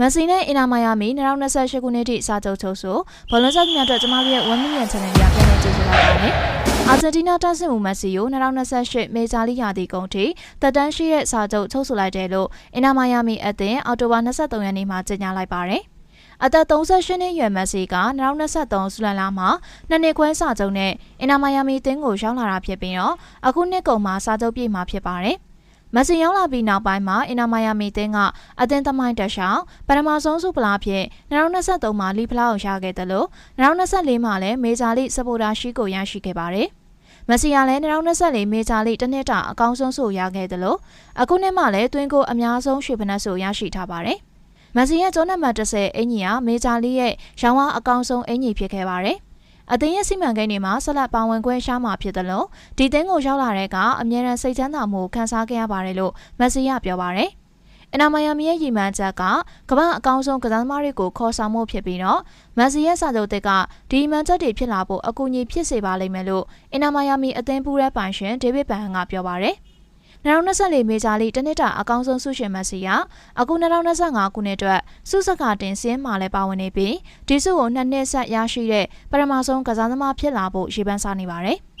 မက်ဆီနဲ့အင်နာမိုင်ယာမီ2028ခုနှစ်ထိစာချုပ်ချုပ်ဆိုဘောလုံးဆက်များအတွက်ကျမတို့ရဲ့1 million channel ရပြန်နေကြည့်ကြပါမယ်။အာဂျင်တီးနားတက်ဆင်မှုမက်ဆီကို2028မေဂျာလိရာသီကုန်ထိတက်တန်းရှိတဲ့စာချုပ်ချုပ်ဆိုလိုက်တယ်လို့အင်နာမိုင်ယာမီအသင်းအော်တိုဘာ23ရက်နေ့မှာကြေညာလိုက်ပါတယ်။အသက်38နှစ်အရွယ်မက်ဆီက2023ဇူလိုင်လမှာနှစ်နှစ်ခွဲစာချုပ်နဲ့အင်နာမိုင်ယာမီအသင်းကိုရောက်လာတာဖြစ်ပြီးတော့အခုနှစ်ကုန်မှာစာချုပ်ပြည့်မှာဖြစ်ပါတယ်။ မက်ဆီရောက်လာပြီးနောက်ပိုင်းမှာအင်နာမိုင်ယာမီတင်းကအသင်းသမိုင်းတက်ရှောင်းပထမဆုံးစုဖလားဖြင့်2023မှာလီဖလားကိုရခဲ့တယ်လို့2024မှာလည်းမေဂျာလိစပိုတာရှိကိုရရှိခဲ့ပါတယ်။မက်ဆီကလည်း2024မေဂျာလိတစ်နှစ်တာအကောင်းဆုံးဆုရခဲ့တယ်လို့အခုနှစ်မှလည်းတွင်းကိုအများဆုံးရွှေဖနက်ဆုရရှိထားပါတယ်။မက်ဆီရဲ့ကျောင်းနံပါတ်30အင်ကြီးကမေဂျာလိရဲ့ရောင်းဝအကောင်းဆုံးအင်ကြီးဖြစ်ခဲ့ပါတယ်။ အသင်းရဲ့စီမံကိန်းတွေမှာဆက်လက်ပါဝင်ခွင့်ရှားမှာဖြစ်တယ်လို့ဒီသင်းကိုရောက်လာတဲ့ကအမြဲတမ်းစိတ်ချမ်းသာမှုခံစားခဲ့ရပါတယ်လို့မက်ဆီကပြောပါတယ်။အနာမယာမီရဲ့ရည်မှန်းချက်ကကမ္ဘာအကောင်းဆုံးကစားသမားတွေကိုခေါ်ဆောင်မှုဖြစ်ပြီးတော့မက်ဆီရဲ့စာချုပ်တစ်ကဒီမှန်ချက်တွေဖြစ်လာဖို့အကူအညီဖြစ်စေပါလိမ့်မယ်လို့အနာမယာမီအသင်းပူရဲပိုင်ရှင်ဒေးဗစ်ဘန်ဟန်ကပြောပါတယ်။ 2024မေဂျာလိတနှစ်တာအကောင်းဆုံးဆုရှင်မက်ဆီကအခု2025ခုနှစ်အတွက်စုစကာတင်စင်းမှာလည်းပါဝင်နေပြီးဒီဆုကိုနှစ်နှစ်ဆက်ရရှိတဲ့ပထမဆုံးကစားသမားဖြစ်လာဖို့ရည်ပန်းစားနေပါတယ်။